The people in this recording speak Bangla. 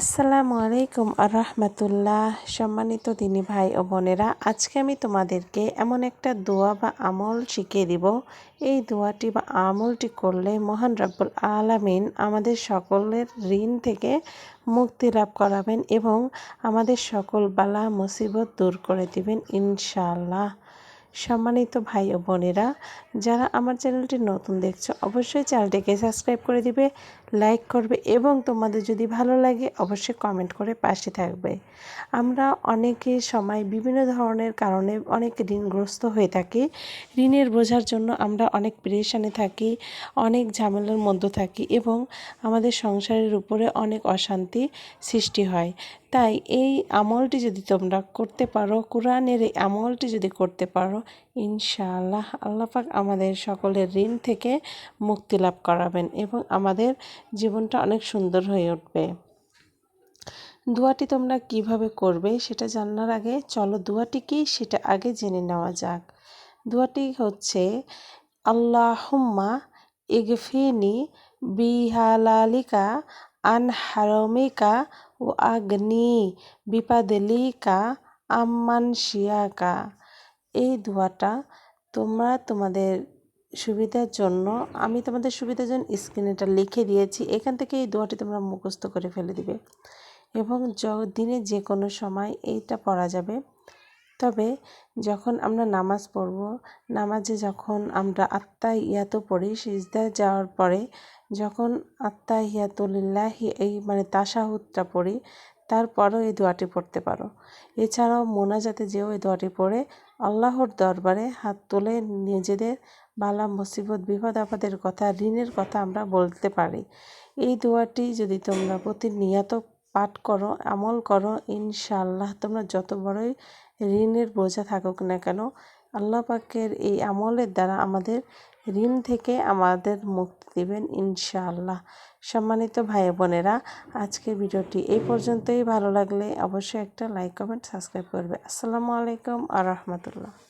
আসসালামু আলাইকুম আর রহমতুল্লাহ। সম্মানিত দিনী ভাই ও বোনেরা, আজকে আমি তোমাদেরকে এমন একটা দোয়া বা আমল শিখিয়ে দিব। এই দোয়াটি বা আমলটি করলে মহান রব্বুল আলামিন আমাদের সকলের ঋণ থেকে মুক্তি লাভ করাবেন এবং আমাদের সকল বালা মুসিবত দূর করে দিবেন ইনশাআল্লাহ। সম্মানিত ভাই ও বোনেরা, যারা আমার চ্যানেলটি নতুন দেখছ, অবশ্যই চ্যানেলটিকে সাবস্ক্রাইব করে দিবে, লাইক করবে এবং তোমাদের যদি ভালো লাগে, অবশ্যই কমেন্ট করে পাশে থাকবে। আমরা অনেকে সময় বিভিন্ন ধরনের কারণে অনেক ঋণগ্রস্ত হয়ে থাকি। ঋণের বোঝার জন্য আমরা অনেক প্রেশানে থাকি, অনেক ঝামেলার মধ্যে থাকি এবং আমাদের সংসারের উপরে অনেক অশান্তি সৃষ্টি হয়। তাই এই আমলটি যদি তোমরা করতে পারো, কোরআনের এই আমলটি যদি করতে পারো, ইনশাআল্লাহ আল্লাপাক আমাদের সকলের ঋণ থেকে মুক্তি লাভ করাবেন এবং আমাদের জীবনটা অনেক সুন্দর হয়ে উঠবে। দোয়াটি তোমরা কীভাবে করবে সেটা জানার আগে চলো দোয়াটি কি সেটা আগে জেনে নেওয়া যাক। দোয়াটি হচ্ছে, আল্লাহুম্মা ইগফিনি বিহালালিকা আন হারমিকা ও আগ্নি বিপাদলিকা আম্মান শিয়াকা এই দোয়াটা তোমরা তোমাদের সুবিধার জন্য, আমি তোমাদের সুবিধার জন্য স্ক্রিনে এটা লিখে দিয়েছি, এখান থেকে এই দোয়াটি তোমরা মুখস্থ করে ফেলে দিবে। এবং দিনে যে কোনো সময় এইটা পড়া যাবে। তবে যখন আমরা নামাজ পড়ব, নামাজে যখন আমরা আত্মা ইয়াত পড়ি, সিজদায় যাওয়ার পরে যখন আত্মা ইয়াতুলিল্লাহি এই মানে তাসাহুদটা পড়ি, তারপরও এই দোয়াটি পড়তে পারো। এছাড়াও মোনাজাতে যেও এই দোয়াটি পড়ে, আল্লাহর দরবারে হাত তুলে নিজেদের বালা, মুসিবত, বিপদ, আপদের কথা, ঋণের কথা আমরা বলতে পারি। এই দোয়াটি যদি তোমরা প্রতিনিয়ত পাঠ করো, আমল করো ইনশাল্লাহ তোমরা যত বড়ই ঋণের বোঝা থাকুক না কেন, আল্লাহ পাকের এই আমলের দ্বারা আমাদের ঋণ থেকে আমাদের মুক্তি দেবেন ইনশাআল্লাহ। সম্মানিত ভাই বোনেরা, আজকের ভিডিওটি এই পর্যন্তই। ভালো লাগলে অবশ্যই একটা লাইক, কমেন্ট, সাবস্ক্রাইব করবে। আসসালামু আলাইকুম আ রহমতুল্লাহ।